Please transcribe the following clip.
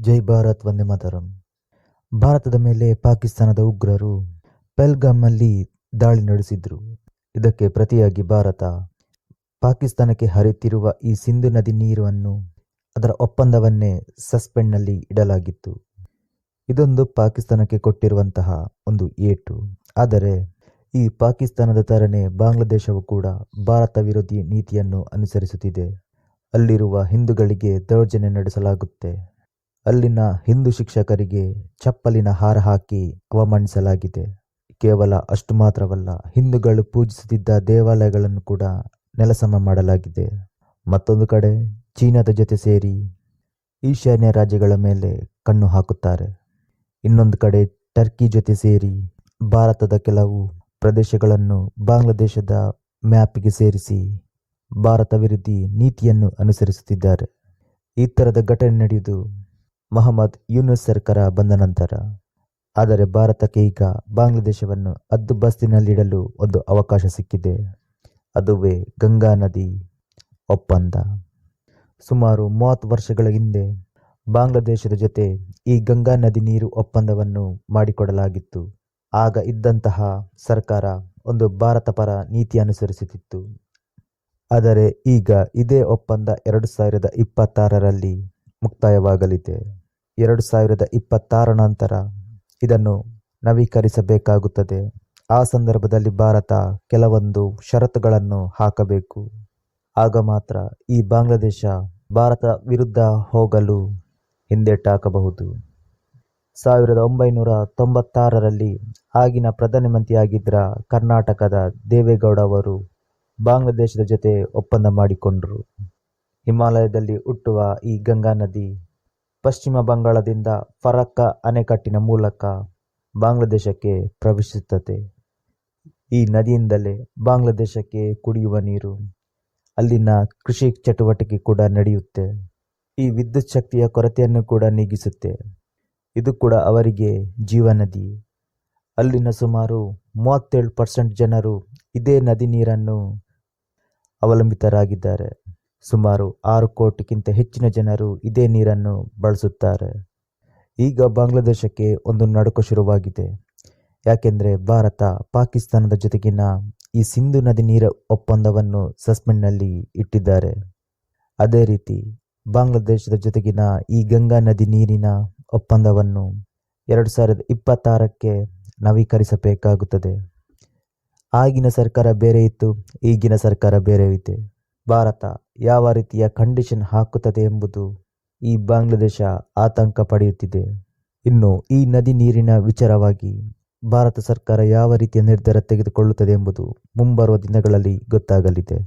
ಜೈ ಭಾರತ್, ವಂದೇ ಮಾತರಂ. ಭಾರತದ ಮೇಲೆ ಪಾಕಿಸ್ತಾನದ ಉಗ್ರರು ಪೆಲ್ಗಾಮ್ನಲ್ಲಿ ದಾಳಿ ನಡೆಸಿದ್ರು. ಇದಕ್ಕೆ ಪ್ರತಿಯಾಗಿ ಭಾರತ ಪಾಕಿಸ್ತಾನಕ್ಕೆ ಹರಿಯುತ್ತಿರುವ ಈ ಸಿಂಧು ನದಿ ನೀರನ್ನು ಅದರ ಒಪ್ಪಂದವನ್ನೇ ಸಸ್ಪೆಂಡ್ನಲ್ಲಿ ಇಡಲಾಗಿತ್ತು. ಇದೊಂದು ಪಾಕಿಸ್ತಾನಕ್ಕೆ ಕೊಟ್ಟಿರುವಂತಹ ಒಂದು ಏಟು. ಆದರೆ ಈ ಪಾಕಿಸ್ತಾನದ ತರನೇ ಬಾಂಗ್ಲಾದೇಶವು ಕೂಡ ಭಾರತ ವಿರೋಧಿ ನೀತಿಯನ್ನು ಅನುಸರಿಸುತ್ತಿದೆ. ಅಲ್ಲಿರುವ ಹಿಂದೂಗಳಿಗೆ ದೌರ್ಜನ್ಯ ನಡೆಸಲಾಗುತ್ತೆ. ಅಲ್ಲಿನ ಹಿಂದೂ ಶಿಕ್ಷಕರಿಗೆ ಚಪ್ಪಲಿನ ಹಾರ ಹಾಕಿ ಅವಮಾನಿಸಲಾಗಿದೆ. ಕೇವಲ ಅಷ್ಟು ಮಾತ್ರವಲ್ಲ, ಹಿಂದೂಗಳು ಪೂಜಿಸುತ್ತಿದ್ದ ದೇವಾಲಯಗಳನ್ನು ಕೂಡ ನೆಲಸಮ ಮಾಡಲಾಗಿದೆ. ಮತ್ತೊಂದು ಕಡೆ ಚೀನಾದ ಜೊತೆ ಸೇರಿ ಈಶಾನ್ಯ ರಾಜ್ಯಗಳ ಮೇಲೆ ಕಣ್ಣು ಹಾಕುತ್ತಾರೆ. ಇನ್ನೊಂದು ಕಡೆ ಟರ್ಕಿ ಜೊತೆ ಸೇರಿ ಭಾರತದ ಕೆಲವು ಪ್ರದೇಶಗಳನ್ನು ಬಾಂಗ್ಲಾದೇಶದ ಮ್ಯಾಪ್ಗೆ ಸೇರಿಸಿ ಭಾರತ ವಿರೋಧಿ ನೀತಿಯನ್ನು ಅನುಸರಿಸುತ್ತಿದ್ದಾರೆ. ಈ ಥರದ ಘಟನೆ ನಡೆಯುವುದು ಮೊಹಮ್ಮದ್ ಯೂನುಸ್ ಸರ್ಕಾರ ಬಂದ ನಂತರ. ಆದರೆ ಭಾರತಕ್ಕೆ ಈಗ ಬಾಂಗ್ಲಾದೇಶವನ್ನು ಹದ್ದುಬಸ್ತಿನಲ್ಲಿಡಲು ಒಂದು ಅವಕಾಶ ಸಿಕ್ಕಿದೆ. ಅದುವೇ ಗಂಗಾ ನದಿ ಒಪ್ಪಂದ. ಸುಮಾರು ಮೂವತ್ತು ವರ್ಷಗಳ ಹಿಂದೆ ಬಾಂಗ್ಲಾದೇಶದ ಜೊತೆ ಈ ಗಂಗಾ ನದಿ ನೀರು ಒಪ್ಪಂದವನ್ನು ಮಾಡಿಕೊಡಲಾಗಿತ್ತು. ಆಗ ಇದ್ದಂತಹ ಸರ್ಕಾರ ಒಂದು ಭಾರತ ಪರ ನೀತಿ ಅನುಸರಿಸುತ್ತಿತ್ತು. ಆದರೆ ಈಗ ಇದೇ ಒಪ್ಪಂದ ಎರಡು ಸಾವಿರದ ಇಪ್ಪತ್ತಾರರಲ್ಲಿ ಮುಕ್ತಾಯವಾಗಲಿದೆ. ಎರಡು ಸಾವಿರದ ಇಪ್ಪತ್ತಾರ ನಂತರ ಇದನ್ನು ನವೀಕರಿಸಬೇಕಾಗುತ್ತದೆ. ಆ ಸಂದರ್ಭದಲ್ಲಿ ಭಾರತ ಕೆಲವೊಂದು ಷರತ್ತುಗಳನ್ನು ಹಾಕಬೇಕು. ಆಗ ಮಾತ್ರ ಈ ಬಾಂಗ್ಲಾದೇಶ ಭಾರತ ವಿರುದ್ಧ ಹೋಗಲು ಹಿಂದೆಟ್ಟಾಕಬಹುದು ಸಾವಿರದ ಒಂಬೈನೂರ ತೊಂಬತ್ತಾರರಲ್ಲಿ ಆಗಿನ ಪ್ರಧಾನಮಂತ್ರಿಯಾಗಿದ್ದ ಕರ್ನಾಟಕದ ದೇವೇಗೌಡ ಅವರು ಬಾಂಗ್ಲಾದೇಶದ ಜೊತೆ ಒಪ್ಪಂದ ಮಾಡಿಕೊಂಡರು. ಹಿಮಾಲಯದಲ್ಲಿ ಹುಟ್ಟುವ ಈ ಗಂಗಾ ನದಿ ಪಶ್ಚಿಮ ಬಂಗಾಳದಿಂದ ಫರಕ್ಕ ಅಣೆಕಟ್ಟಿನ ಮೂಲಕ ಬಾಂಗ್ಲಾದೇಶಕ್ಕೆ ಪ್ರವೇಶಿಸುತ್ತದೆ. ಈ ನದಿಯಿಂದಲೇ ಬಾಂಗ್ಲಾದೇಶಕ್ಕೆ ಕುಡಿಯುವ ನೀರು ಅಲ್ಲಿನ ಕೃಷಿ ಚಟುವಟಿಕೆ ಕೂಡ ನಡೆಯುತ್ತೆ. ಈ ವಿದ್ಯುತ್ ಶಕ್ತಿಯ ಕೊರತೆಯನ್ನು ಕೂಡ ನೀಗಿಸುತ್ತೆ. ಇದು ಕೂಡ ಅವರಿಗೆ ಜೀವನದಿ ಅಲ್ಲಿನ ಸುಮಾರು ಮೂವತ್ತೇಳು ಪರ್ಸೆಂಟ್ ಜನರು ಇದೇ ನದಿ ನೀರನ್ನು ಅವಲಂಬಿತರಾಗಿದ್ದಾರೆ. ಸುಮಾರು ಆರು ಕೋಟಿಗಿಂತ ಹೆಚ್ಚಿನ ಜನರು ಇದೇ ನೀರನ್ನು ಬಳಸುತ್ತಾರೆ. ಈಗ ಬಾಂಗ್ಲಾದೇಶಕ್ಕೆ ಒಂದು ನಡುಕ ಶುರುವಾಗಿದೆ. ಯಾಕೆಂದರೆ ಭಾರತ ಪಾಕಿಸ್ತಾನದ ಜೊತೆಗಿನ ಈ ಸಿಂಧು ನದಿ ನೀರ ಒಪ್ಪಂದವನ್ನು ಸಸ್ಪೆಂಡ್ನಲ್ಲಿ ಇಟ್ಟಿದ್ದಾರೆ. ಅದೇ ರೀತಿ ಬಾಂಗ್ಲಾದೇಶದ ಜೊತೆಗಿನ ಈ ಗಂಗಾ ನದಿ ನೀರಿನ ಒಪ್ಪಂದವನ್ನು ಎರಡು ಸಾವಿರದ ಇಪ್ಪತ್ತಾರಕ್ಕೆ ನವೀಕರಿಸಬೇಕಾಗುತ್ತದೆ. ಆಗಿನ ಸರ್ಕಾರ ಬೇರೆ ಇತ್ತು, ಈಗಿನ ಸರ್ಕಾರ ಬೇರೆ ಇದೆ. ಭಾರತ ಯಾವ ರೀತಿಯ ಕಂಡೀಷನ್ ಹಾಕುತ್ತದೆ ಎಂಬುದು ಈ ಬಾಂಗ್ಲಾದೇಶ ಆತಂಕ ಪಡೆಯುತ್ತಿದೆ. ಇನ್ನು ಈ ನದಿ ನೀರಿನ ವಿಚಾರವಾಗಿ ಭಾರತ ಸರ್ಕಾರ ಯಾವ ರೀತಿಯ ನಿರ್ಧಾರ ತೆಗೆದುಕೊಳ್ಳುತ್ತದೆ ಎಂಬುದು ಮುಂಬರುವ ದಿನಗಳಲ್ಲಿ ಗೊತ್ತಾಗಲಿದೆ.